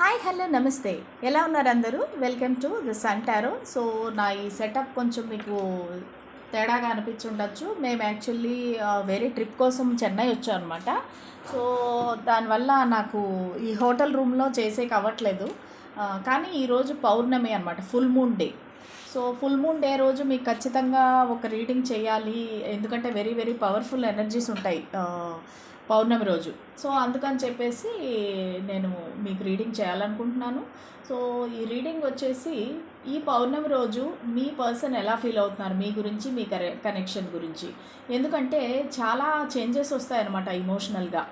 Hi hello నమస్తే. ఎలా ఉన్నారు అందరూ? Welcome to the sun so నా ఈ సెటప్ కొంచెం మీకు తేడాగా అనిపించుండొచ్చు. మేము యాక్చువల్లీ వేరే ట్రిప్ కోసం చెన్నై వచ్చాం అనమాట సో దానివల్ల నాకు ఈ హోటల్ రూమ్లో చేసేకి అవ్వట్లేదు. కానీ ఈరోజు పౌర్ణమి అనమాట full moon day so full moon day రోజు మీకు ఖచ్చితంగా ఒక రీడింగ్ చేయాలి. ఎందుకంటే వెరీ వెరీ పవర్ఫుల్ ఎనర్జీస్ ఉంటాయి. పౌర్ణమి రోజు. సో అందుకని చెప్పేసి నేను మీకు రీడింగ్ చేయాలనుకుంటున్నాను. సో ఈ రీడింగ్ వచ్చేసి ఈ పౌర్ణమి రోజు మీ పర్సన్ ఎలా ఫీల్ అవుతున్నారు? మీ గురించి మీ కనెక్షన్ గురించి. ఎందుకంటే చాలా చేంజెస్ వస్తాయన్నమాట ఇమోషనల్గా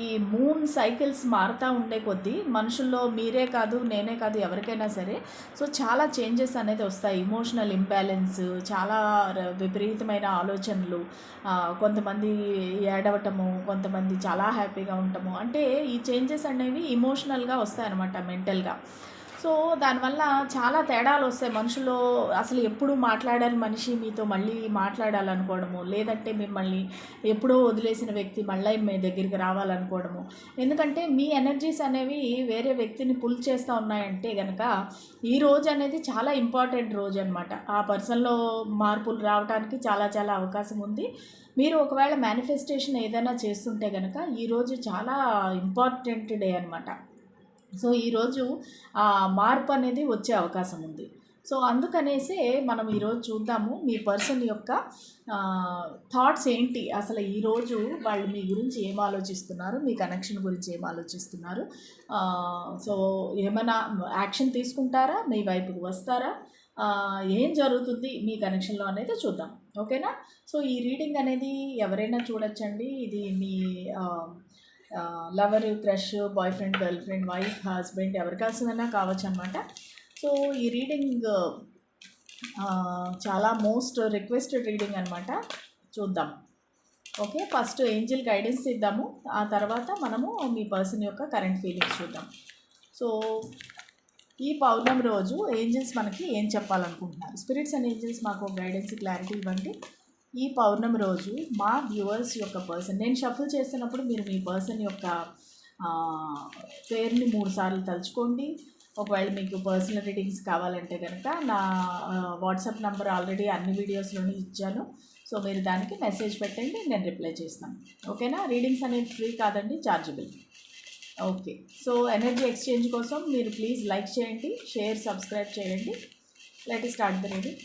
ఈ మూన్ సైకిల్స్ మారుతూ ఉండే కొద్దీ మనుషుల్లో మీరే కాదు నేనే కాదు ఎవరికైనా సరే. సో చాలా చేంజెస్ అనేది వస్తాయి. ఇమోషనల్ ఇంబ్యాలెన్స్ చాలా విపరీతమైన ఆలోచనలు కొంతమంది ఏడవటము కొంతమంది చాలా హ్యాపీగా ఉండటము. అంటే ఈ చేంజెస్ అనేవి ఇమోషనల్గా వస్తాయన్నమాట మెంటల్గా. సో దానివల్ల చాలా తేడాలు వస్తాయి. మనుషుల్లో అసలు ఎప్పుడు మాట్లాడని మనిషి మీతో మళ్ళీ మాట్లాడాలనుకోవడము లేదంటే మిమ్మల్ని ఎప్పుడో వదిలేసిన వ్యక్తి మళ్ళీ మీ దగ్గరికి రావాలనుకోవడము. ఎందుకంటే మీ ఎనర్జీస్ అనేవి వేరే వ్యక్తిని పుల్ చేస్తూ ఉన్నాయంటే కనుక ఈ రోజు అనేది చాలా ఇంపార్టెంట్ రోజు అనమాట ఆ పర్సన్లో మార్పులు రావడానికి చాలా చాలా అవకాశం ఉంది. మీరు ఒకవేళ మేనిఫెస్టేషన్ ఏదైనా చేస్తుంటే కనుక ఈరోజు చాలా ఇంపార్టెంట్ డే అనమాట సో ఈరోజు ఆ మార్పు అనేది వచ్చే అవకాశం ఉంది. సో అందుకనేసే మనం ఈరోజు చూద్దాము మీ పర్సన్ యొక్క థాట్స్ ఏంటి? అసలు ఈరోజు వాళ్ళు మీ గురించి ఏం ఆలోచిస్తున్నారు? మీ కనెక్షన్ గురించి ఏం ఆలోచిస్తున్నారు? సో ఏమైనా యాక్షన్ తీసుకుంటారా? మీ వైపుకు వస్తారా? ఏం జరుగుతుంది? మీ కనెక్షన్లో అనేది చూద్దాం. ఓకేనా? సో ఈ రీడింగ్ అనేది ఎవరైనా చూడొచ్చండి? ఇది మీ lover crush boyfriend girlfriend wife husband ఎవరికాల్సిందైనా కావచ్చు అనమాట సో ఈ రీడింగ్ చాలా మోస్ట్ రిక్వెస్టెడ్ రీడింగ్ అనమాట చూద్దాం. ఓకే ఫస్ట్ ఏంజిల్ గైడెన్స్ ఇద్దాము. ఆ తర్వాత మనము మీ పర్సన్ యొక్క కరెంట్ ఫీలింగ్స్ చూద్దాం. సో ఈ పౌర్ణమి రోజు ఏంజిల్స్ మనకి ఏం చెప్పాలనుకుంటున్నారు? స్పిరిట్స్ అండ్ ఏంజిల్స్ మాకు గైడెన్స్ క్లారిటీ ఇవ్వండి. ఈ పౌర్ణమి రోజు మా వ్యూవర్స్ యొక్క పర్సన్ నేను షఫుల్ చేస్తున్నప్పుడు మీరు మీ పర్సన్ యొక్క పేరుని మూడు సార్లు తలుచుకోండి. ఒకవేళ మీకు పర్సనల్ రీడింగ్స్ కావాలంటే కనుక నా వాట్సాప్ నెంబర్ ఆల్రెడీ అన్ని వీడియోస్లోనే ఇచ్చాను. సో మీరు దానికి మెసేజ్ పెట్టండి నేను రిప్లై చేస్తాను. ఓకేనా రీడింగ్స్ అనేవి ఫ్రీ కాదండి chargeable okay so energy exchange కోసం మీరు ప్లీజ్ లైక్ చేయండి షేర్ సబ్స్క్రైబ్ చేయండి. Let start the reading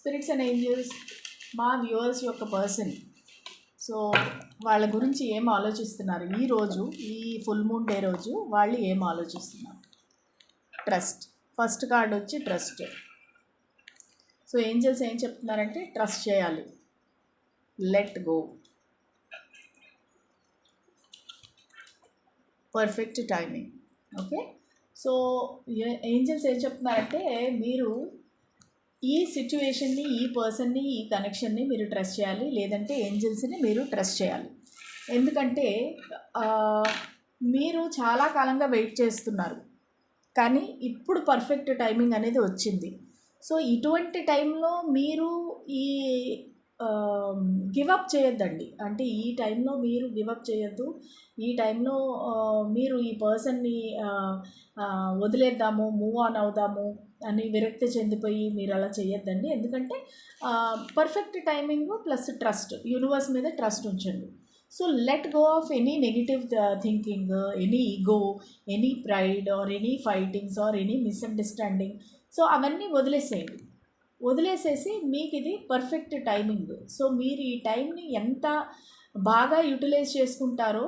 spirits and angels మా వ్యూవర్స్ యొక్క పర్సన్. సో వాళ్ళ గురించి ఏం ఆలోచిస్తున్నారు? ఈ రోజు ఈ ఫుల్ మూన్ డే రోజు వాళ్ళు ఏం ఆలోచిస్తున్నారు? ట్రస్ట్. ఫస్ట్ కార్డ్ వచ్చి ట్రస్ట్. సో ఏంజల్స్ ఏం చెప్తున్నారంటే ట్రస్ట్ చేయాలి. Let go. Perfect timing. Okay? So angels ఏం చెప్తున్నారంటే మీరు ఈ సిచ్యువేషన్ని ఈ పర్సన్ని ఈ కనెక్షన్ని మీరు ట్రస్ట్ చేయాలి. లేదంటే ఏంజల్స్ని మీరు ట్రస్ట్ చేయాలి. ఎందుకంటే మీరు చాలా కాలంగా వెయిట్ చేస్తున్నారు. కానీ ఇప్పుడు పర్ఫెక్ట్ టైమింగ్ అనేది వచ్చింది. సో ఇటువంటి టైంలో మీరు ఈ గివప్ చేయొద్దండి. అంటే ఈ టైంలో మీరు గివప్ చేయొద్దు. ఈ టైంలో మీరు ఈ పర్సన్ని వదిలేద్దాము మూవ్ ఆన్ అవుదాము. అని విరక్తి చెందిపోయి మీరు అలా చేయొద్దండి. ఎందుకంటే perfect timing plus trust universe మీద ట్రస్ట్ ఉంచండి. So let go of any negative thinking any ego any pride or any fightings or any misunderstanding so అవన్నీ వదిలేసేయండి. వదిలేసేసి మీకు ఇది పర్ఫెక్ట్ టైమింగ్ సో మీరు ఈ టైంని ఎంత బాగా యూటిలైజ్ చేసుకుంటారో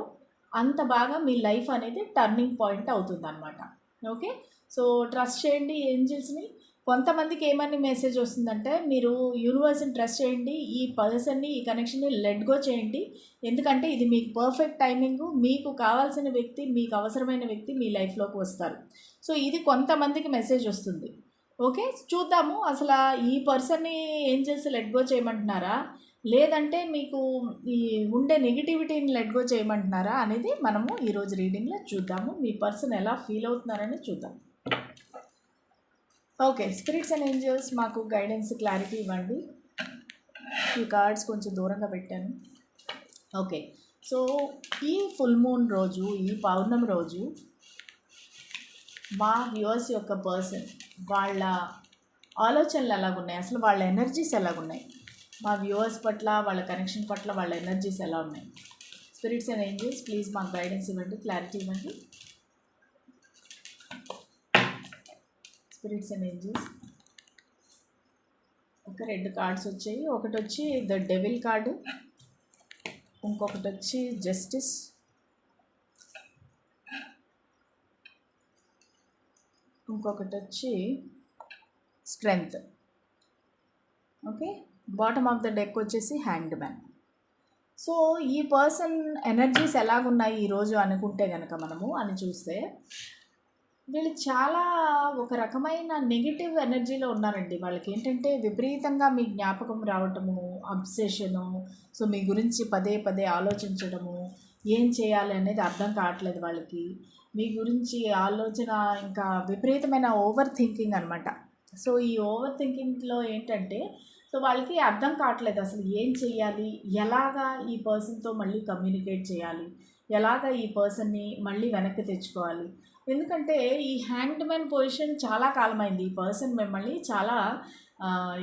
అంత బాగా మీ లైఫ్ అనేది టర్నింగ్ పాయింట్ అవుతుంది అనమాట ఓకే సో ట్రస్ట్ చేయండి ఏంజిల్స్ని కొంతమందికి ఏమని మెసేజ్ వస్తుందంటే మీరు యూనివర్స్ని ట్రస్ట్ చేయండి ఈ పర్సన్ని ఈ కనెక్షన్ని లెట్ గో చేయండి. ఎందుకంటే ఇది మీకు పర్ఫెక్ట్ టైమింగ్ మీకు కావాల్సిన వ్యక్తి మీకు అవసరమైన వ్యక్తి మీ లైఫ్లోకి వస్తారు. సో ఇది కొంతమందికి మెసేజ్ వస్తుంది. ఓకే? చూద్దాము. అసలు ఈ పర్సన్ని ఏంజల్స్ లెట్ గో చేయమంటున్నారా? లేదంటే మీకు ఈ ఉండే నెగిటివిటీని లెట్ గో చేయమంటున్నారా అనేది మనము ఈరోజు రీడింగ్లో చూద్దాము. మీ పర్సన్ ఎలా ఫీల్ అవుతున్నారని చూద్దాం. ఓకే స్పిరిట్స్ అండ్ ఏంజల్స్ మాకు గైడెన్స్ క్లారిటీ ఇవ్వండి. ఈ కార్డ్స్ కొంచెం దూరంగా పెట్టాను. ఓకే సో ఈ ఫుల్ మూన్ రోజు ఈ పౌర్ణమి రోజు మా వ్యూవర్స్ యొక్క పర్సన్ వాళ్ళ ఆలోచనలు ఎలాగున్నాయి అసలు వాళ్ళ ఎనర్జీస్ ఎలాగున్నాయి మా వ్యూవర్స్ పట్ల వాళ్ళ కనెక్షన్ పట్ల వాళ్ళ ఎనర్జీస్ ఎలా ఉన్నాయి? స్పిరిట్స్ అండ్ ఏంజల్స్ ప్లీజ్ మాకు గైడెన్స్ ఇవ్వండి క్లారిటీ ఇవ్వండి. స్పిరిట్స్ అండ్ ఏంజల్స్ ఒక రెండు కార్డ్స్ వచ్చాయి. ఒకటి వచ్చి ద డెవిల్ కార్డు. ఇంకొకటి వచ్చి జస్టిస్. ఇంకొకటి వచ్చి strength. Okay? Bottom of the deck వచ్చేసి హ్యాండ్ మ్యాన్ సో ఈ పర్సన్ ఎనర్జీస్ ఎలాగున్నాయి ఈరోజు అనుకుంటే కనుక మనము అని చూస్తే వీళ్ళు చాలా ఒక రకమైన నెగిటివ్ ఎనర్జీలో ఉన్నారండి. వాళ్ళకి ఏంటంటే విపరీతంగా మీ జ్ఞాపకం రావటము అబ్సెషను సో మీ గురించి పదే పదే ఆలోచించడము ఏం చేయాలి అనేది అర్థం కావట్లేదు వాళ్ళకి. మీ గురించి ఆలోచన ఇంకా విపరీతమైన ఓవర్ థింకింగ్ అనమాట సో ఈ ఓవర్ థింకింగ్లో ఏంటంటే సో వాళ్ళకి అర్థం కావట్లేదు అసలు ఏం చేయాలి ఎలాగా ఈ పర్సన్తో మళ్ళీ కమ్యూనికేట్ చేయాలి ఎలాగ ఈ పర్సన్ని మళ్ళీ వెనక్కి తెచ్చుకోవాలి. ఎందుకంటే ఈ హ్యాండ్ మ్యాన్ పొజిషన్ చాలా కాలమైంది. ఈ పర్సన్ మిమ్మల్ని చాలా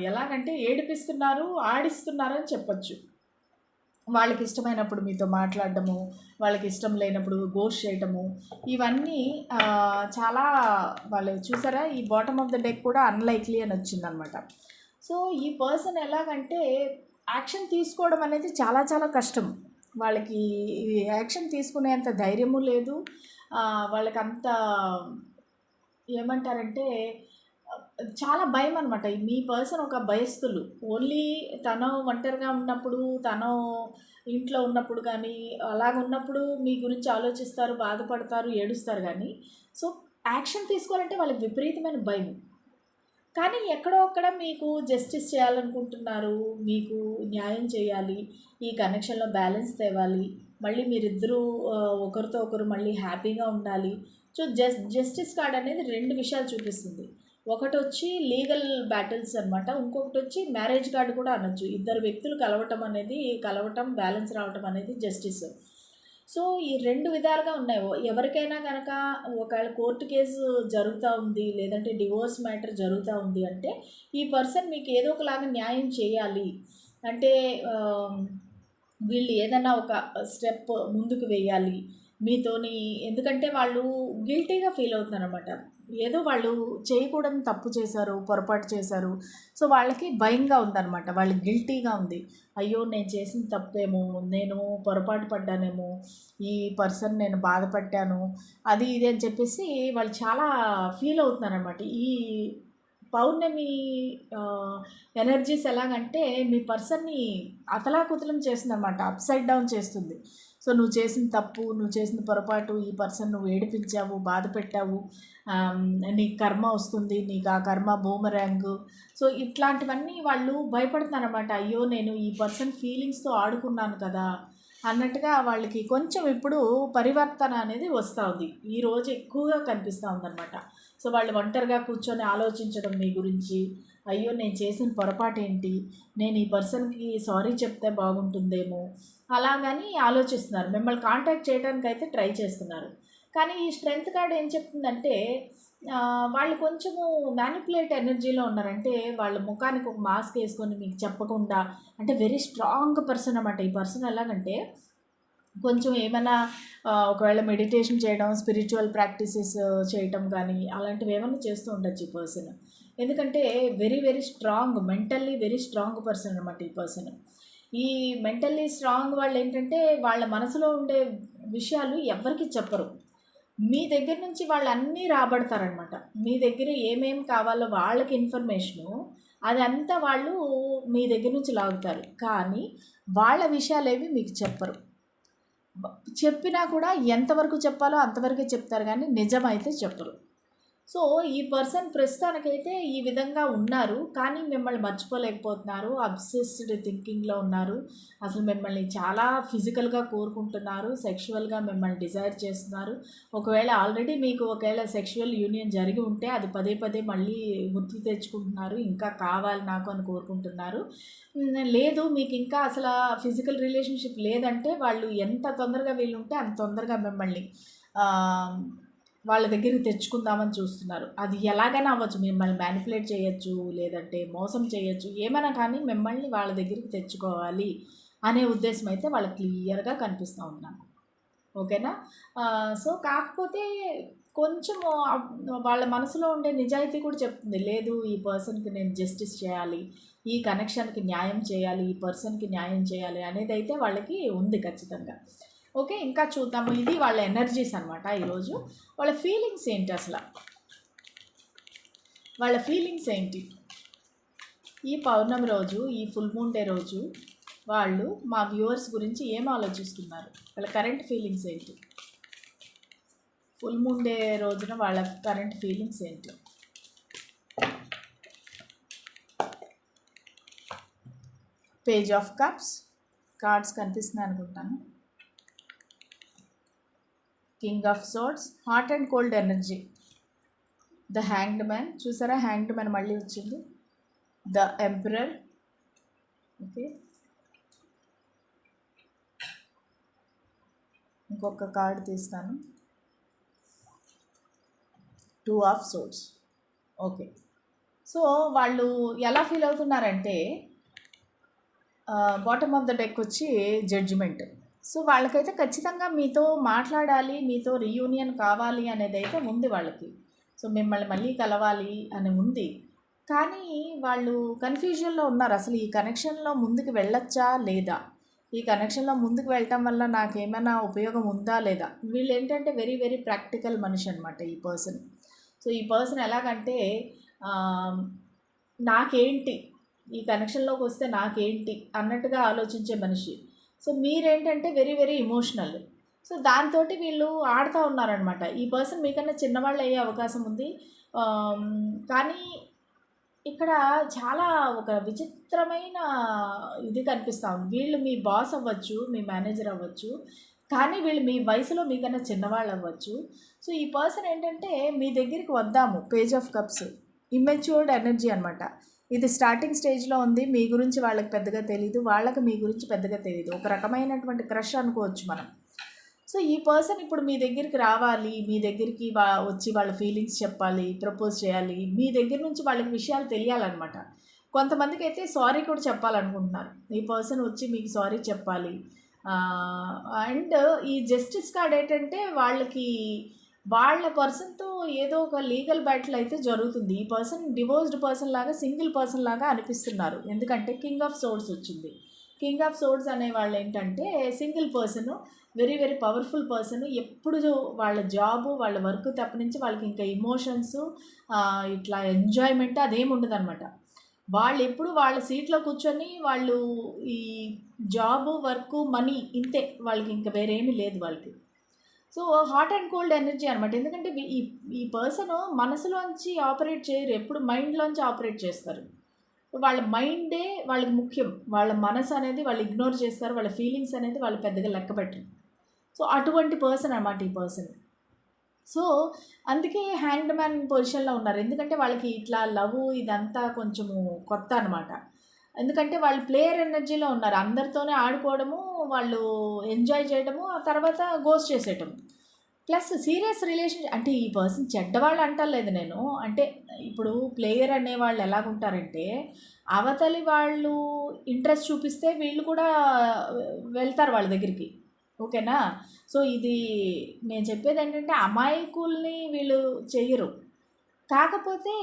ఎలాగంటే ఏడిపిస్తున్నారు ఆడిస్తున్నారు అని చెప్పొచ్చు. వాళ్ళకి ఇష్టమైనప్పుడు మీతో మాట్లాడడము వాళ్ళకి ఇష్టం లేనప్పుడు గోష్ చేయటము ఇవన్నీ చాలా వాళ్ళు చూసారా? ఈ బాటమ్ ఆఫ్ ద డెక్ కూడా అన్లైక్లీ అని వచ్చిందనమాట. సో ఈ పర్సన్ ఎలాగంటే యాక్షన్ తీసుకోవడం అనేది చాలా చాలా కష్టం. వాళ్ళకి యాక్షన్ తీసుకునేంత ధైర్యము లేదు. వాళ్ళకంత ఏమంటారంటే చాలా భయం అనమాట మీ పర్సన్ ఒక భయస్థులు ఓన్లీ తను ఒంటరిగా ఉన్నప్పుడు తను ఇంట్లో ఉన్నప్పుడు కానీ అలాగ ఉన్నప్పుడు మీ గురించి ఆలోచిస్తారు బాధపడతారు ఏడుస్తారు కానీ సో యాక్షన్ తీసుకోవాలంటే వాళ్ళకి విపరీతమైన భయం. కానీ ఎక్కడో అక్కడ మీకు జస్టిస్ చేయాలనుకుంటున్నారు మీకు న్యాయం చేయాలి ఈ కనెక్షన్లో బ్యాలెన్స్ తేవాలి మళ్ళీ మీరిద్దరూ ఒకరితో ఒకరు మళ్ళీ హ్యాపీగా ఉండాలి. సో జస్ జస్టిస్ కార్డ్ అనేది రెండు విషయాలు చూపిస్తుంది. ఒకటి వచ్చి లీగల్ బ్యాటిల్స్ అనమాట ఇంకొకటి వచ్చి మ్యారేజ్ కార్డు కూడా అనొచ్చు. ఇద్దరు వ్యక్తులు కలవటం అనేది కలవటం బ్యాలెన్స్ రావటం అనేది జస్టిస్. సో ఈ రెండు విధాలుగా ఉన్నాయి. ఓ- ఎవరికైనా కనుక ఒకవేళ కోర్టు కేసు జరుగుతూ ఉంది లేదంటే డివోర్స్ మ్యాటర్ జరుగుతూ ఉంది అంటే ఈ పర్సన్ మీకు ఏదో ఒకలాగా న్యాయం చేయాలి. అంటే వీళ్ళు ఏదైనా ఒక స్టెప్ ముందుకు వేయాలి మీతోని. ఎందుకంటే వాళ్ళు గిల్టీగా ఫీల్ అవుతున్నారు అనమాట ఏదో వాళ్ళు చేయకూడని తప్పు చేశారు పొరపాటు చేశారు. సో వాళ్ళకి భయంగా ఉందన్నమాట. వాళ్ళు గిల్టీగా ఉంది. అయ్యో నేను చేసిన తప్పేమో నేను పొరపాటు పడ్డానేమో ఈ పర్సన్ నేను బాధపడ్డాను అది ఇది అని చెప్పేసి వాళ్ళు చాలా ఫీల్ అవుతున్నారనమాట ఈ పౌర్ణమి ఎనర్జీస్ ఎలాగంటే మీ పర్సన్ని అతలాకుతలం చేస్తుందన్నమాట. అనమాట అప్సైడ్ డౌన్ చేస్తుంది. సో నువ్వు చేసిన తప్పు నువ్వు చేసిన పొరపాటు ఈ పర్సన్ నువ్వు ఏడిపించావు బాధ పెట్టావు నీకు కర్మ వస్తుంది నీకు ఆ కర్మ బూమరాంగ్ సో ఇట్లాంటివన్నీ వాళ్ళు భయపడుతున్నారన్నమాట. అయ్యో నేను ఈ పర్సన్ ఫీలింగ్స్తో ఆడుకున్నాను కదా అన్నట్టుగా వాళ్ళకి కొంచెం ఇప్పుడు పరివర్తన అనేది వస్తూ ఉంది ఎక్కువగా కనిపిస్తూ ఉందన్నమాట. సో వాళ్ళు ఒంటరిగా కూర్చొని ఆలోచించడం మీ గురించి. అయ్యో నేను చేసిన పొరపాటు ఏంటి నేను ఈ పర్సన్కి సారీ చెప్తే బాగుంటుందేమో? అలాగని ఆలోచిస్తున్నారు. మిమ్మల్ని కాంటాక్ట్ చేయడానికి అయితే ట్రై చేస్తున్నారు. కానీ ఈ స్ట్రెంగ్త్ కార్డ్ ఏం చెప్తుందంటే వాళ్ళు కొంచెము మ్యానిపులేట్ ఎనర్జీలో ఉన్నారంటే వాళ్ళ ముఖానికి ఒక మాస్క్ వేసుకొని మీకు చెప్పకుండా అంటే వెరీ స్ట్రాంగ్ పర్సన్ అనమాట ఈ పర్సన్ ఎలాగంటే కొంచెం ఏమైనా ఒకవేళ మెడిటేషన్ చేయడం స్పిరిచువల్ ప్రాక్టీసెస్ చేయటం కానీ అలాంటివి ఏమైనా చేస్తూ ఉండొచ్చు ఈ పర్సన్ ఎందుకంటే very very strong mentally very strong person అనమాట ఈ పర్సన్ ఈ మెంటల్లీ స్ట్రాంగ్ వాళ్ళు ఏంటంటే వాళ్ళ మనసులో ఉండే విషయాలు ఎవరికి చెప్పరు. మీ దగ్గర నుంచి వాళ్ళు అన్నీ రాబడతారనమాట మీ దగ్గర ఏమేం కావాలో వాళ్ళకి ఇన్ఫర్మేషను అదంతా వాళ్ళు మీ దగ్గర నుంచి లాగుతారు. కానీ వాళ్ళ విషయాలేవి మీకు చెప్పరు. చెప్పినా కూడా ఎంతవరకు చెప్పాలో అంతవరకే చెప్తారు కానీ నిజమైతే చెప్పరు. సో ఈ పర్సన్ ప్రస్తుతానికైతే ఈ విధంగా ఉన్నారు. కానీ మిమ్మల్ని మర్చిపోలేకపోతున్నారు. అబ్సెస్డ్ థింకింగ్లో ఉన్నారు. అసలు మిమ్మల్ని చాలా ఫిజికల్గా కోరుకుంటున్నారు. సెక్షువల్గా మిమ్మల్ని డిజైర్ చేస్తున్నారు. ఒకవేళ ఆల్రెడీ మీకు ఒకవేళ సెక్షువల్ యూనియన్ జరిగి ఉంటే అది పదే పదే మళ్ళీ గుర్తు తెచ్చుకుంటున్నారు. ఇంకా కావాలి నాకు అని కోరుకుంటున్నారు. లేదు మీకు ఇంకా అసలు ఫిజికల్ రిలేషన్షిప్ లేదంటే వాళ్ళు ఎంత తొందరగా వీళ్ళు ఉంటే అంత తొందరగా మిమ్మల్ని వాళ్ళ దగ్గరికి తెచ్చుకుందామని చూస్తున్నారు. అది ఎలాగైనా అవ్వచ్చు. మిమ్మల్ని మ్యానిపులేట్ చేయొచ్చు లేదంటే మోసం చేయొచ్చు. ఏమైనా కానీ మిమ్మల్ని వాళ్ళ దగ్గరికి తెచ్చుకోవాలి అనే ఉద్దేశం అయితే వాళ్ళకి క్లియర్గా కనిపిస్తూ ఉన్నాను ఓకేనా? సో కాకపోతే కొంచెం వాళ్ళ మనసులో ఉండే నిజాయితీ కూడా చెప్తుంది. లేదు ఈ పర్సన్కి నేను జస్టిస్ చేయాలి ఈ కనెక్షన్కి న్యాయం చేయాలి ఈ పర్సన్కి న్యాయం చేయాలి అనేది అయితే వాళ్ళకి ఉంది ఖచ్చితంగా. ఓకే ఇంకా చూద్దాము. ఇది వాళ్ళ ఎనర్జీస్ అనమాట ఈరోజు. వాళ్ళ ఫీలింగ్స్ ఏంటి అసలు? వాళ్ళ ఫీలింగ్స్ ఏంటి? ఈ పౌర్ణమి రోజు ఈ ఫుల్ మూన్ డే రోజు వాళ్ళు మా వ్యూవర్స్ గురించి ఏం ఆలోచిస్తున్నారు? వాళ్ళ కరెంట్ ఫీలింగ్స్ ఏంటి? ఫుల్ మూన్ డే రోజున వాళ్ళ కరెంట్ ఫీలింగ్స్ ఏంటి? పేజ్ ఆఫ్ కప్స్ కార్డ్స్ కనిపిస్తున్నాయి అనుకుంటాను king of swords hot and cold energy. The hanged man చూసారా? హ్యాంగ్డ్ మ్యాన్ మళ్ళీ వచ్చింది. The emperor. ఓకే. ఇంకొక కార్డు తీస్తాను. Two of swords okay. So వాళ్ళు ఎలా ఫీల్ అవుతున్నారంటే బాటమ్ ఆఫ్ ద డెక్ వచ్చి జడ్జిమెంట్. సో వాళ్ళకైతే ఖచ్చితంగా మీతో మాట్లాడాలి మీతో రీయూనియన్ కావాలి అనేది అయితే ఉంది వాళ్ళకి. సో మిమ్మల్ని మళ్ళీ కలవాలి అని ఉంది. కానీ వాళ్ళు కన్ఫ్యూజన్లో ఉన్నారు. అసలు ఈ కనెక్షన్లో ముందుకు వెళ్ళొచ్చా లేదా? ఈ కనెక్షన్లో ముందుకు వెళ్ళటం వల్ల నాకేమైనా ఉపయోగం ఉందా లేదా? వీళ్ళు ఏంటంటే వెరీ వెరీ ప్రాక్టికల్ మనిషి అనమాట ఈ పర్సన్ సో ఈ పర్సన్ ఎలాగంటే నాకేంటి? ఈ కనెక్షన్లోకి వస్తే నాకేంటి? అన్నట్టుగా ఆలోచించే మనిషి. సో మీరేంటంటే వెరీ వెరీ ఇమోషనల్ సో దాంతో వీళ్ళు ఆడుతూ ఉన్నారనమాట ఈ పర్సన్ మీకన్నా చిన్నవాళ్ళు అయ్యే అవకాశం ఉంది. కానీ ఇక్కడ చాలా ఒక విచిత్రమైన ఇది కనిపిస్తూ ఉంది. వీళ్ళు మీ బాస్ అవ్వచ్చు మీ మేనేజర్ అవ్వచ్చు కానీ వీళ్ళు మీ వయసులో మీకన్నా చిన్నవాళ్ళు అవ్వచ్చు. సో ఈ పర్సన్ ఏంటంటే మీ దగ్గరికి వద్దాము page of cups immature energy అనమాట ఇది స్టార్టింగ్ స్టేజ్లో ఉంది. మీ గురించి వాళ్ళకి పెద్దగా తెలియదు వాళ్ళకి మీ గురించి పెద్దగా తెలియదు ఒక రకమైనటువంటి క్రష్ అనుకోవచ్చు మనం. సో ఈ పర్సన్ ఇప్పుడు మీ దగ్గరికి రావాలి. మీ దగ్గరికి వా వచ్చి వాళ్ళ ఫీలింగ్స్ చెప్పాలి ప్రపోజ్ చేయాలి. మీ దగ్గర నుంచి వాళ్ళకి విషయాలు తెలియాలన్నమాట. కొంతమందికి అయితే సారీ కూడా చెప్పాలనుకుంటున్నారు. ఈ పర్సన్ వచ్చి మీకు సారీ చెప్పాలి. అండ్ ఈ జస్టిస్ కార్డ్ ఏంటంటే వాళ్ళకి వాళ్ళ పర్సన్తో ఏదో ఒక లీగల్ బ్యాటిల్ అయితే జరుగుతుంది. ఈ పర్సన్ డివోర్స్డ్ పర్సన్ లాగా సింగిల్ పర్సన్ లాగా అనిపిస్తున్నారు. ఎందుకంటే కింగ్ ఆఫ్ సోర్స్ వచ్చింది. కింగ్ ఆఫ్ సోర్డ్స్ అనే వాళ్ళు ఏంటంటే single person very very powerful person ఎప్పుడు వాళ్ళ జాబ్ వాళ్ళ వర్క్ తప్ప నుంచి వాళ్ళకి ఇంకా ఇమోషన్స్ ఇట్లా ఎంజాయ్మెంట్ అదేమి ఉండదు అనమాట వాళ్ళు ఎప్పుడు వాళ్ళ సీట్లో కూర్చొని వాళ్ళు ఈ జాబ్ వర్క్ మనీ ఇంతే. వాళ్ళకి ఇంకా వేరేమీ లేదు వాళ్ళకి. So hot and cold energy అనమాట ఎందుకంటే ఈ ఈ పర్సన్ మనసులోంచి ఆపరేట్ చేయరు. ఎప్పుడు మైండ్లోంచి ఆపరేట్ చేస్తారు. వాళ్ళ మైండే వాళ్ళకి ముఖ్యం. వాళ్ళ మనసు అనేది వాళ్ళు ఇగ్నోర్ చేస్తారు. వాళ్ళ ఫీలింగ్స్ అనేది వాళ్ళు పెద్దగా లెక్క పెట్టరు. సో అటువంటి పర్సన్ అనమాట ఈ పర్సన్. సో అందుకే హ్యాండ్ మ్యాన్ పొజిషన్లో ఉన్నారు. ఎందుకంటే వాళ్ళకి ఇట్లా లవ్ ఇదంతా కొంచెము కొత్త అనమాట ఎందుకంటే వాళ్ళు ప్లేయర్ ఎనర్జీలో ఉన్నారు. అందరితోనే ఆడుకోవడము వాళ్ళు ఎంజాయ్ చేయడము ఆ తర్వాత గోస్ట్ చేసేయటం. ప్లస్ సీరియస్ రిలేషన్ అంటే ఈ పర్సన్ చెడ్డవాళ్ళు అంటలేదు నేను. అంటే ఇప్పుడు ప్లేయర్ అనే వాళ్ళు ఎలాగుంటారంటే అవతలి వాళ్ళు ఇంట్రెస్ట్ చూపిస్తే వీళ్ళు కూడా వెళ్తారు వాళ్ళ దగ్గరికి. ఓకేనా? సో ఇది నేను చెప్పేది ఏంటంటే అమాయకుల్ని వీళ్ళు చెయ్యరు. కాకపోతే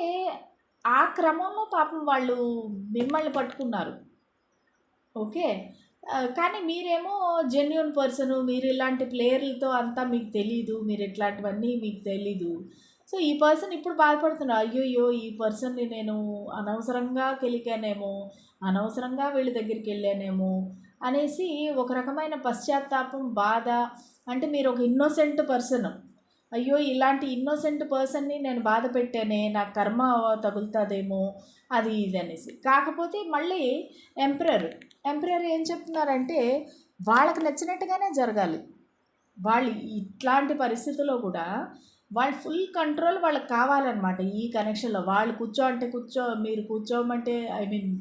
ఆ క్రమంలో పాపం వాళ్ళు మిమ్మల్ని పట్టుకున్నారు. ఓకే? కానీ మీరేమో జెన్యున్ పర్సన్ మీరు ఇలాంటి ప్లేయర్లతో అంతా మీకు తెలీదు మీరు ఇట్లాంటివన్నీ మీకు తెలీదు. సో ఈ పర్సన్ ఇప్పుడు బాధపడుతున్నారు. అయ్యోయ్యో ఈ పర్సన్ని నేను అనవసరంగా కెలికానేమో అనవసరంగా వీళ్ళ దగ్గరికి వెళ్ళానేమో అనేసి ఒక రకమైన పశ్చాత్తాపం బాధ. అంటే మీరు ఒక ఇన్నోసెంట్ పర్సన్ అయ్యో ఇలాంటి ఇన్నోసెంట్ పర్సన్ని నేను బాధ పెట్టానే నా కర్మ తగులుతుందేమో అది ఇది అనేసి. కాకపోతే మళ్ళీ ఎంపరర్ ఎంపరర్ ఏం చెప్తున్నారంటే వాళ్ళకి నచ్చినట్టుగానే జరగాలి. వాళ్ళు ఇట్లాంటి పరిస్థితుల్లో కూడా వాళ్ళు ఫుల్ కంట్రోల్ వాళ్ళకి కావాలన్నమాట ఈ కనెక్షన్లో వాళ్ళు కూర్చో అంటే కూర్చో మీరు కూర్చోమంటే ఐ మీన్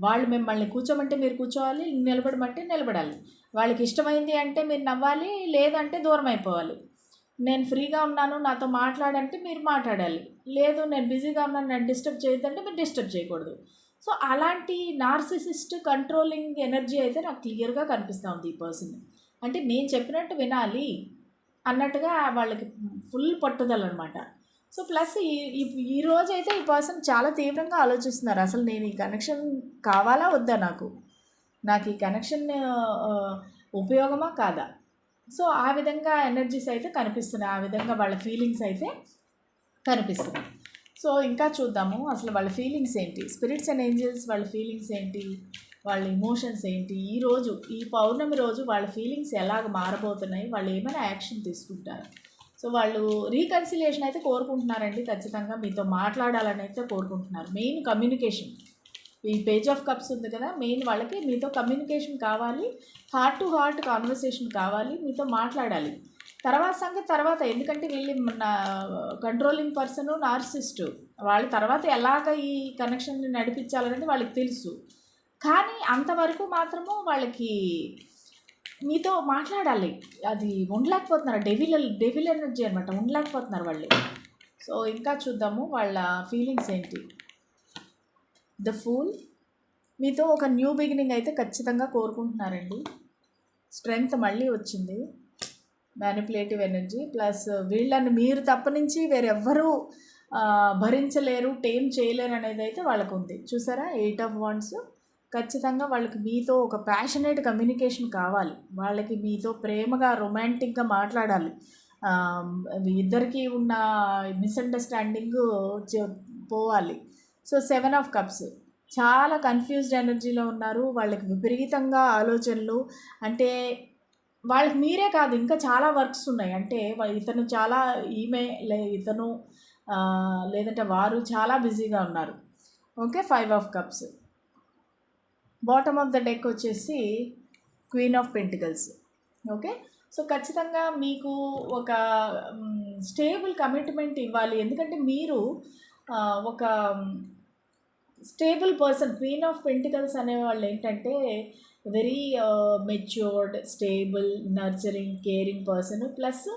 వాళ్ళు మిమ్మల్ని కూర్చోమంటే మీరు కూర్చోవాలి నిలబడమంటే నిలబడాలి. వాళ్ళకి ఇష్టమైంది అంటే మీరు నవ్వాలి లేదంటే దూరం అయిపోవాలి నేను ఫ్రీగా ఉన్నాను నాతో మాట్లాడంటే మీరు మాట్లాడాలి. లేదు నేను బిజీగా ఉన్నాను నన్ను డిస్టర్బ్ చేయొద్దంటే మీరు డిస్టర్బ్ చేయకూడదు. సో అలాంటి నార్సిసిస్ట్ కంట్రోలింగ్ ఎనర్జీ అయితే నాకు క్లియర్గా కనిపిస్తూ ఉంది ఈ పర్సన్. అంటే నేను చెప్పినట్టు వినాలి అన్నట్టుగా వాళ్ళకి ఫుల్ పట్టుదల అనమాట సో ప్లస్ ఈ ఈ- రోజు అయితే ఈ పర్సన్ చాలా తీవ్రంగా ఆలోచిస్తున్నారు. అసలు నేను ఈ కనెక్షన్ కావాలా వద్దా నాకు? నాకు ఈ కనెక్షన్ ఉపయోగమా కాదా? సో ఆ విధంగా ఎనర్జీస్ అయితే కనిపిస్తున్నాయి. ఆ విధంగా వాళ్ళ ఫీలింగ్స్ అయితే కనిపిస్తున్నాయి. సో ఇంకా చూద్దాము. అసలు వాళ్ళ ఫీలింగ్స్ ఏంటి? స్పిరిట్స్ అండ్ ఏంజల్స్ వాళ్ళ ఫీలింగ్స్ ఏంటి? వాళ్ళ ఇమోషన్స్ ఏంటి? ఈ రోజు ఈ పౌర్ణమి రోజు వాళ్ళ ఫీలింగ్స్ ఎలాగ మారబోతున్నాయి? వాళ్ళు ఏమైనా యాక్షన్ తీసుకుంటారు? సో వాళ్ళు రీకన్సిలియేషన్ అయితే కోరుకుంటున్నారండి. ఖచ్చితంగా మీతో మాట్లాడాలని అయితే కోరుకుంటున్నారు. మెయిన్ కమ్యూనికేషన్ ఈ పేజ్ ఆఫ్ కప్స్ ఉంది కదా మెయిన్ వాళ్ళకి మీతో కమ్యూనికేషన్ కావాలి హార్ట్ టు హార్ట్ కాన్వర్సేషన్ కావాలి మీతో మాట్లాడాలి. తర్వాత సంగతి తర్వాత ఎందుకంటే వీళ్ళు నా కంట్రోలింగ్ పర్సన్ నార్సిస్టు వాళ్ళ తర్వాత ఎలాగ ఈ కనెక్షన్ని నడిపించాలనేది వాళ్ళకి తెలుసు. కానీ అంతవరకు మాత్రము వాళ్ళకి మీతో మాట్లాడాలి. అది ఉండలేకపోతున్నారు. డెవిల్ డెవిల్ ఎనర్జీ అనమాట ఉండలేకపోతున్నారు వాళ్ళు. సో ఇంకా చూద్దాము వాళ్ళ ఫీలింగ్స్ ఏంటి. The fool. మీతో ఒక న్యూ బిగినింగ్ అయితే ఖచ్చితంగా కోరుకుంటున్నారండి స్ట్రెంగ్త్ మళ్ళీ వచ్చింది. మ్యానిపులేటివ్ ఎనర్జీ ప్లస్ వీళ్ళని మీరు తప్ప నుంచి వేరెవ్వరూ భరించలేరు టేమ్ చేయలేరు అనేది అయితే వాళ్ళకు ఉంది చూసారా? Eight of wands. ఖచ్చితంగా వాళ్ళకి మీతో ఒక ప్యాషనేట్ కమ్యూనికేషన్ కావాలి. వాళ్ళకి మీతో ప్రేమగా రొమాంటిక్గా మాట్లాడాలి. ఇద్దరికీ ఉన్న మిస్అండర్స్టాండింగ్ పోవాలి. So seven of cups. చాలా కన్ఫ్యూజ్డ్ ఎనర్జీలో ఉన్నారు. వాళ్ళకి విపరీతంగా ఆలోచనలు. అంటే వాళ్ళకి మీరే కాదు ఇంకా చాలా వర్క్స్ ఉన్నాయి. అంటే ఇతను చాలా ఈమె లే ఇతను లేదంటే వారు చాలా బిజీగా ఉన్నారు. Okay five of cups. Bottom of the deck వచ్చేసి queen of pentacles. Okay so ఖచ్చితంగా మీకు ఒక స్టేబుల్ కమిట్మెంట్ ఇవ్వాలి. ఎందుకంటే మీరు ఒక stable person queen of pentacles అనేవాళ్ళు ఏంటంటే very matured stable nurturing caring person plus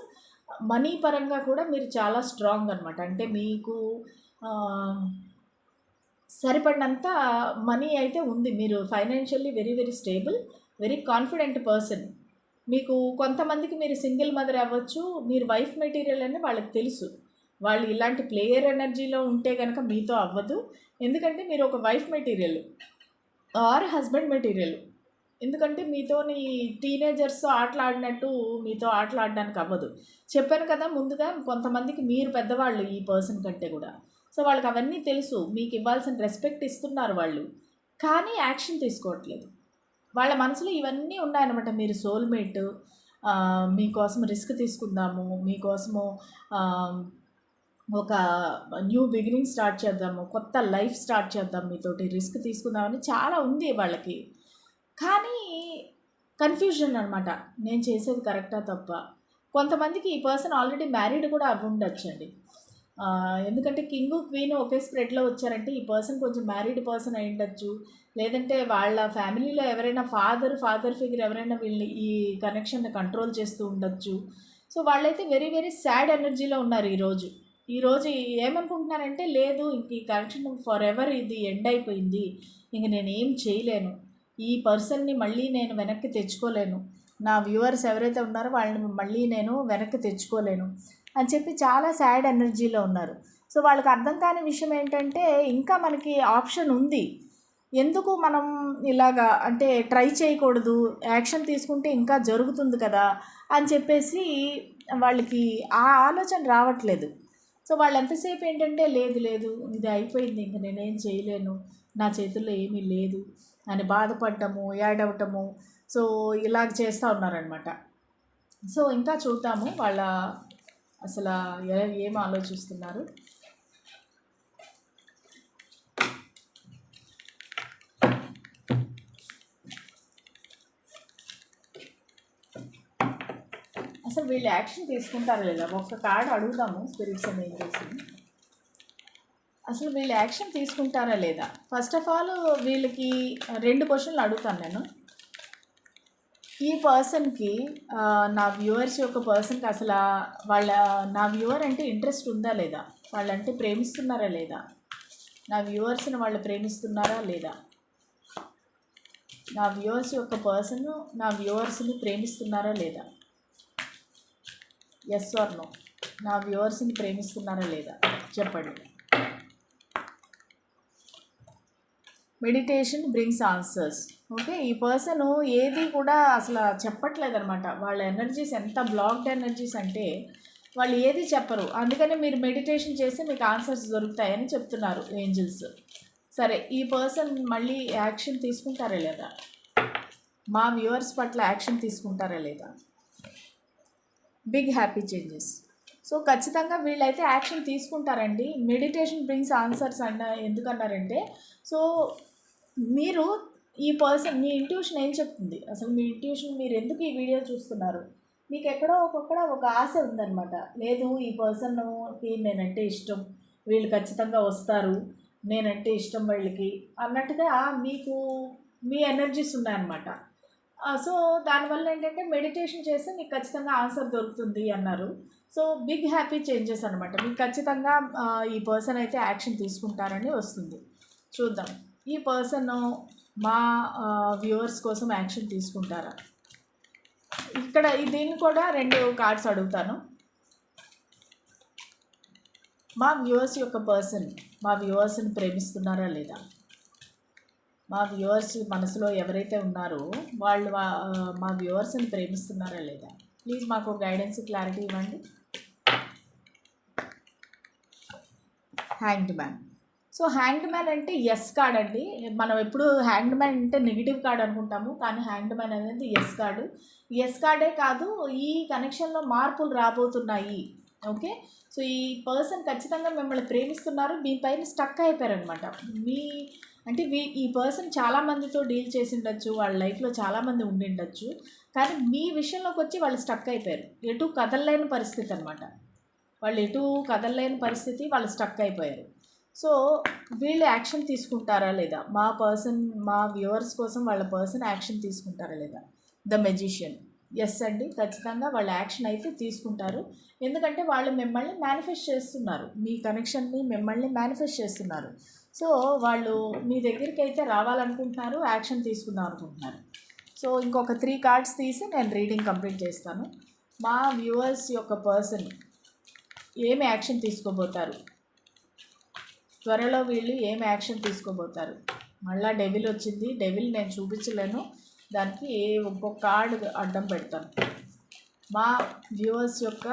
money పరంగా కూడా మీరు చాలా స్ట్రాంగ్ అనమాట అంటే మీకు సరిపడినంత మనీ అయితే ఉంది. మీరు financially very very stable very confident person. మీకు కొంతమందికి మీరు సింగిల్ మదర్ అవ్వచ్చు మీరు వైఫ్ మెటీరియల్ అని వాళ్ళకి తెలుసు. వాళ్ళు ఇలాంటి ప్లేయర్ ఎనర్జీలో ఉంటే కనుక మీతో అవ్వదు. ఎందుకంటే మీరు ఒక wife material or husband material. ఎందుకంటే మీతోని టీనేజర్స్ ఆటలాడినట్టు మీతో ఆటలాడడానికి అవ్వదు. చెప్పాను కదా ముందుగా కొంతమందికి మీరు పెద్దవాళ్ళు ఈ పర్సన్ కంటే కూడా. సో వాళ్ళకి అవన్నీ తెలుసు. మీకు ఇవ్వాల్సిన రెస్పెక్ట్ ఇస్తున్నారు వాళ్ళు. కానీ యాక్షన్ తీసుకోవట్లేదు. వాళ్ళ మనసులో ఇవన్నీ ఉన్నాయన్నమాట. మీరు సోల్మేట్ మీకోసం రిస్క్ తీసుకుందాము మీకోసము ఒక న్యూ బిగినింగ్ స్టార్ట్ చేద్దాము కొత్త లైఫ్ స్టార్ట్ చేద్దాం మీతోటి రిస్క్ తీసుకుందామని చాలా ఉంది వాళ్ళకి. కానీ కన్ఫ్యూజన్ అనమాట నేను చేసేది కరెక్టా తప్ప? కొంతమందికి ఈ పర్సన్ ఆల్రెడీ మ్యారీడ్ కూడా అవి ఉండొచ్చండి. ఎందుకంటే కింగ్ క్వీన్ ఒకే స్ప్రెడ్లో వచ్చారంటే ఈ పర్సన్ కొంచెం మ్యారీడ్ పర్సన్ అయి ఉండొచ్చు. లేదంటే వాళ్ళ ఫ్యామిలీలో ఎవరైనా ఫాదర్ ఫాదర్ ఫిగర్ ఎవరైనా వీళ్ళని ఈ కనెక్షన్ని కంట్రోల్ చేస్తూ ఉండొచ్చు. సో వాళ్ళైతే వెరీ వెరీ సాడ్ ఎనర్జీలో ఉన్నారు ఈరోజు. ఈరోజు ఏమనుకుంటున్నారంటే లేదు ఇంక ఈ కనెక్షన్ ఫర్ ఎవర్ ఇది ఎండ్ అయిపోయింది. ఇంక నేను ఏం చేయలేను. ఈ పర్సన్ని మళ్ళీ నేను వెనక్కి తెచ్చుకోలేను. నా వ్యూవర్స్ ఎవరైతే ఉన్నారో వాళ్ళని మళ్ళీ నేను వెనక్కి తెచ్చుకోలేను. అని చెప్పి చాలా సాడ్ ఎనర్జీలో ఉన్నారు. సో వాళ్ళకి అర్థం కాని విషయం ఏంటంటే ఇంకా మనకి ఆప్షన్ ఉంది. ఎందుకు మనం ఇలాగా అంటే ట్రై చేయకూడదు? యాక్షన్ తీసుకుంటే ఇంకా జరుగుతుంది కదా? అని చెప్పేసి వాళ్ళకి ఆ ఆలోచన రావట్లేదు. సో వాళ్ళు ఎంతసేపు ఏంటంటే లేదు లేదు ఇది అయిపోయింది ఇంక నేనేం చేయలేను నా చేతుల్లో ఏమీ లేదు అని బాధపడటము ఏడవటము సో ఇలాగ చేస్తూ ఉన్నారనమాట సో ఇంకా చూద్దాము వాళ్ళ అసలు ఏం ఆలోచిస్తున్నారు. అసలు వీళ్ళు యాక్షన్ తీసుకుంటారా లేదా? ఒక్క కార్డు అడుగుదాము స్పిరిట్స్ అని ఏం చేసి అసలు వీళ్ళు యాక్షన్ తీసుకుంటారా లేదా? ఫస్ట్ ఆఫ్ ఆల్ వీళ్ళకి రెండు క్వశ్చన్లు అడుగుతాను నేను. ఈ పర్సన్కి నా వ్యూవర్స్ యొక్క పర్సన్కి అసలు వాళ్ళ నా వ్యూవర్ అంటే ఇంట్రెస్ట్ ఉందా లేదా? వాళ్ళంటే ప్రేమిస్తున్నారా లేదా? నా వ్యూవర్స్ని వాళ్ళు ప్రేమిస్తున్నారా లేదా? నా వ్యూవర్స్ యొక్క పర్సన్ నా వ్యూవర్స్ని ప్రేమిస్తున్నారా లేదా? ఎస్ వర్ణం నా వ్యూవర్స్ని ప్రేమిస్తున్నారా లేదా? చెప్పండి. మెడిటేషన్ బ్రింగ్స్ ఆన్సర్స్ ఓకే ఈ పర్సన్ ఏది కూడా అసలు చెప్పట్లేదు అనమాట వాళ్ళ ఎనర్జీస్ ఎంత బ్లాక్డ్ ఎనర్జీస్ అంటే వాళ్ళు ఏది చెప్పరు. అందుకనే మీరు మెడిటేషన్ చేస్తే మీకు ఆన్సర్స్ దొరుకుతాయని చెప్తున్నారు ఏంజిల్స్ సరే ఈ పర్సన్ మళ్ళీ యాక్షన్ తీసుకుంటారా లేదా? మా వ్యూవర్స్ పట్ల యాక్షన్ తీసుకుంటారా లేదా? Big happy changes. సో ఖచ్చితంగా వీళ్ళైతే యాక్షన్ తీసుకుంటారండి. మెడిటేషన్ బ్రింగ్స్ ఆన్సర్స్ అన్న ఎందుకన్నారంటే సో మీరు ఈ పర్సన్ మీ ఇంట్యూషన్ ఏం చెప్తుంది? అసలు మీ ఇంట్యూషన్ మీరు ఎందుకు ఈ వీడియో చూస్తున్నారు? మీకు ఎక్కడో ఒక్కొక్కడ ఒక ఆశ ఉందన్నమాట. లేదు ఈ పర్సన్కి నేనంటే ఇష్టం వీళ్ళు ఖచ్చితంగా వస్తారు నేనంటే ఇష్టం వీళ్ళకి అన్నట్టుగా మీకు మీ ఎనర్జీస్ ఉన్నాయన్నమాట. సో దానివల్ల ఏంటంటే మెడిటేషన్ చేస్తే మీకు ఖచ్చితంగా ఆన్సర్ దొరుకుతుంది అన్నారు. సో బిగ్ హ్యాపీ చేంజెస్ అనమాట మీకు ఖచ్చితంగా ఈ పర్సన్ అయితే యాక్షన్ తీసుకుంటారని వస్తుంది. చూద్దాం. ఈ పర్సన్ మా వ్యూవర్స్ కోసం యాక్షన్ తీసుకుంటారా? ఇక్కడ దీన్ని కూడా రెండు కార్డ్స్ అడుగుతాను. మా వ్యూవర్స్ యొక్క పర్సన్ మా వ్యూవర్స్ని ప్రేమిస్తున్నారా లేదా? మా వ్యూవర్స్ మనసులో ఎవరైతే ఉన్నారో వాళ్ళు మా వ్యూవర్స్ని ప్రేమిస్తున్నారా లేదా? ప్లీజ్ మాకు గైడెన్స్ క్లారిటీ ఇవ్వండి. Hanged man so hanged man అంటే ఎస్ కార్డ్ అండి. మనం ఎప్పుడు హ్యాంగ్డ్ మ్యాన్ అంటే నెగిటివ్ కార్డ్ అనుకుంటాము కానీ హ్యాంగ్డ్ మ్యాన్ అనేది ఎస్ కార్డు ఎస్ కార్డే కాదు ఈ కనెక్షన్లో మార్పులు రాబోతున్నాయి. ఓకే సో ఈ పర్సన్ ఖచ్చితంగా మిమ్మల్ని ప్రేమిస్తున్నారు మీ పైన స్టక్ అయిపోయారనమాట మీ అంటే వీ ఈ పర్సన్ చాలా మందితో డీల్ చేసి ఉండొచ్చు వాళ్ళ లైఫ్లో చాలామంది ఉండి ఉండొచ్చు కానీ మీ విషయంలోకి వచ్చి వాళ్ళు స్టక్ అయిపోయారు. ఎటు కదలలేని పరిస్థితి అనమాట వాళ్ళు ఎటు కదలలేని పరిస్థితి వాళ్ళు స్టక్ అయిపోయారు. సో వీళ్ళు యాక్షన్ తీసుకుంటారా లేదా? మా పర్సన్ మా వ్యూవర్స్ కోసం వాళ్ళ పర్సన్ యాక్షన్ తీసుకుంటారా లేదా? The magician. ఎస్ అండి ఖచ్చితంగా వాళ్ళ యాక్షన్ అయితే తీసుకుంటారు. ఎందుకంటే వాళ్ళు మిమ్మల్ని మేనిఫెస్ట్ చేస్తున్నారు. మీ కనెక్షన్ని మిమ్మల్ని మేనిఫెస్ట్ చేస్తున్నారు. సో వాళ్ళు మీ దగ్గరికి అయితే రావాలనుకుంటున్నారు యాక్షన్ తీసుకుందాం అనుకుంటున్నారు. సో ఇంకొక త్రీ కార్డ్స్ తీసి నేను రీడింగ్ కంప్లీట్ చేస్తాను. మా వ్యూవర్స్ యొక్క పర్సన్ ఏమి యాక్షన్ తీసుకోబోతారు? త్వరలో వీళ్ళు ఏం యాక్షన్ తీసుకోబోతారు? మళ్ళా డెవిల్ వచ్చింది డెవిల్ నేను చూపించలేను. దానికి ఏ ఒక్కొక్క కార్డు అడ్డం పెడతాను. మా వ్యూవర్స్ యొక్క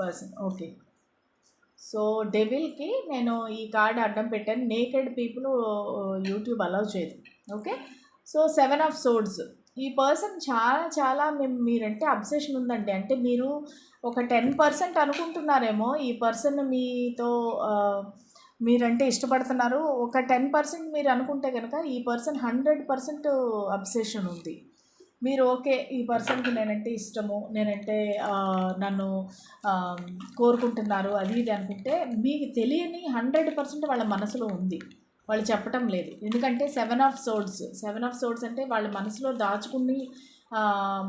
పర్సన్ ఓకే సో డెవిల్కి నేను ఈ కార్డ్ అడ్డం పెట్టాను. నేకెడ్ పీపుల్ యూట్యూబ్ అలౌ చేయదు. Okay? So seven of swords. ఈ పర్సన్ చాలా చాలా మేము మీరంటే అబ్సెషన్ ఉందండి. అంటే మీరు ఒక టెన్ పర్సెంట్ అనుకుంటున్నారేమో ఈ పర్సన్ మీతో మీరంటే ఇష్టపడుతున్నారు. ఒక టెన్ పర్సెంట్ మీరు అనుకుంటే కనుక ఈ పర్సన్ హండ్రెడ్ పర్సెంట్ అబ్సెషన్ ఉంది. మీరు ఓకే ఈ పర్సన్కి నేనంటే ఇష్టము నేనంటే నన్ను కోరుకుంటున్నారు అది ఇది అనుకుంటే మీకు తెలియని హండ్రెడ్ పర్సెంట్ వాళ్ళ మనసులో ఉంది. వాళ్ళు చెప్పటం లేదు. ఎందుకంటే seven of swords seven of swords అంటే వాళ్ళ మనసులో దాచుకుని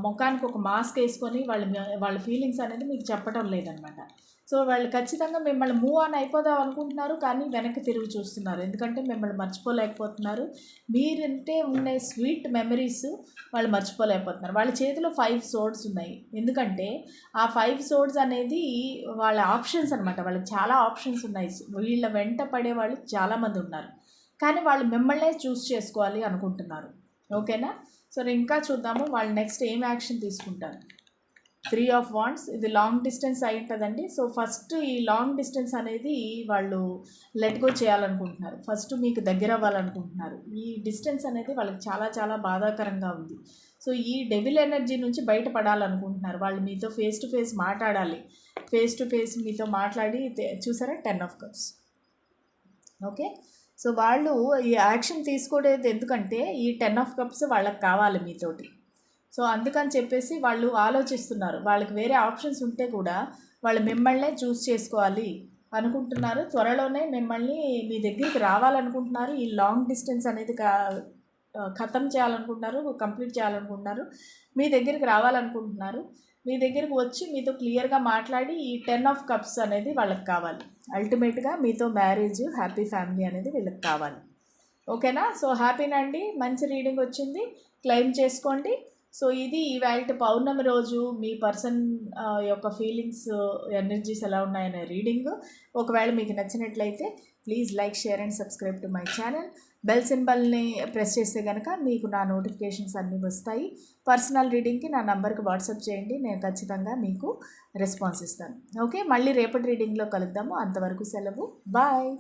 ముఖానికి ఒక మాస్క్ వేసుకొని వాళ్ళ వాళ్ళ ఫీలింగ్స్ అనేది మీకు చెప్పటం లేదనమాట. సో వాళ్ళు ఖచ్చితంగా మిమ్మల్ని మూవ్ ఆన్ అయిపోదాం అనుకుంటున్నారు కానీ వెనక్కి తిరిగి చూస్తున్నారు. ఎందుకంటే మిమ్మల్ని మర్చిపోలేకపోతున్నారు. మీరంటే ఉండే స్వీట్ మెమరీస్ వాళ్ళు మర్చిపోలేకపోతున్నారు. వాళ్ళ చేతిలో ఫైవ్ సోడ్స్ ఉన్నాయి. ఎందుకంటే ఆ ఫైవ్ సోడ్స్ అనేది వాళ్ళ ఆప్షన్స్ అనమాట వాళ్ళకి చాలా ఆప్షన్స్ ఉన్నాయి. వీళ్ళ వెంట పడే వాళ్ళు చాలామంది ఉన్నారు. కానీ వాళ్ళు మిమ్మల్నే చూస్ చేసుకోవాలి అనుకుంటున్నారు. ఓకేనా సో ఇంకా చూద్దాము. వాళ్ళు నెక్స్ట్ ఏం యాక్షన్ తీసుకుంటారు? త్రీ ఆఫ్ వాండ్స్ ఇది లాంగ్ డిస్టెన్స్ అయి ఉంటుందండి. సో ఫస్ట్ ఈ లాంగ్ డిస్టెన్స్ అనేది వాళ్ళు లెట్ గో చేయాలనుకుంటున్నారు. ఫస్ట్ మీకు దగ్గర అవ్వాలనుకుంటున్నారు. ఈ డిస్టెన్స్ అనేది వాళ్ళకి చాలా చాలా బాధాకరంగా ఉంది. సో ఈ డెవిల్ ఎనర్జీ నుంచి బయటపడాలనుకుంటున్నారు. వాళ్ళు మీతో ఫేస్ టు ఫేస్ మాట్లాడాలి. ఫేస్ టు ఫేస్ మీతో మాట్లాడి చూసారా? Ten of cups okay? So వాళ్ళు ఈ యాక్షన్ తీసుకోలేదు ఎందుకంటే ఈ టెన్ ఆఫ్ కప్స్ వాళ్ళకి కావాలి మీతోటి. సో అందుకని చెప్పేసి వాళ్ళు ఆలోచిస్తున్నారు. వాళ్ళకి వేరే ఆప్షన్స్ ఉంటే కూడా వాళ్ళు మిమ్మల్నే చూస్ చేసుకోవాలి అనుకుంటున్నారు. త్వరలోనే మిమ్మల్ని మీ దగ్గరికి రావాలనుకుంటున్నారు. ఈ లాంగ్ డిస్టెన్స్ అనేది ఖతం చేయాలనుకుంటున్నారు కంప్లీట్ చేయాలనుకుంటున్నారు. మీ దగ్గరికి రావాలనుకుంటున్నారు. మీ దగ్గరికి వచ్చి మీతో క్లియర్గా మాట్లాడి ఈ టెన్ ఆఫ్ కప్స్ అనేది వాళ్ళకి కావాలి. అల్టిమేట్గా మీతో మ్యారేజ్ హ్యాపీ ఫ్యామిలీ అనేది వీళ్ళకి కావాలి. ఓకేనా? సో హ్యాపీనండి. మంచి రీడింగ్ వచ్చింది. క్లెయిమ్ చేసుకోండి. సో ఇది ఇవాళ పౌర్ణమి రోజు మీ పర్సన్ యొక్క ఫీలింగ్స్ ఎనర్జీస్ ఎలా ఉన్నాయనే రీడింగ్. ఒకవేళ మీకు నచ్చినట్లయితే please like share and subscribe to my channel. Bell సింబల్ని ప్రెస్ చేస్తే కనుక మీకు నా నోటిఫికేషన్స్ అన్నీ వస్తాయి. పర్సనల్ రీడింగ్కి నా నంబర్కి వాట్సాప్ చేయండి. నేను ఖచ్చితంగా మీకు రెస్పాన్స్ ఇస్తాను. ఓకే మళ్ళీ రేపటి రీడింగ్లో కలుద్దాము. అంతవరకు సెలవు. బాయ్.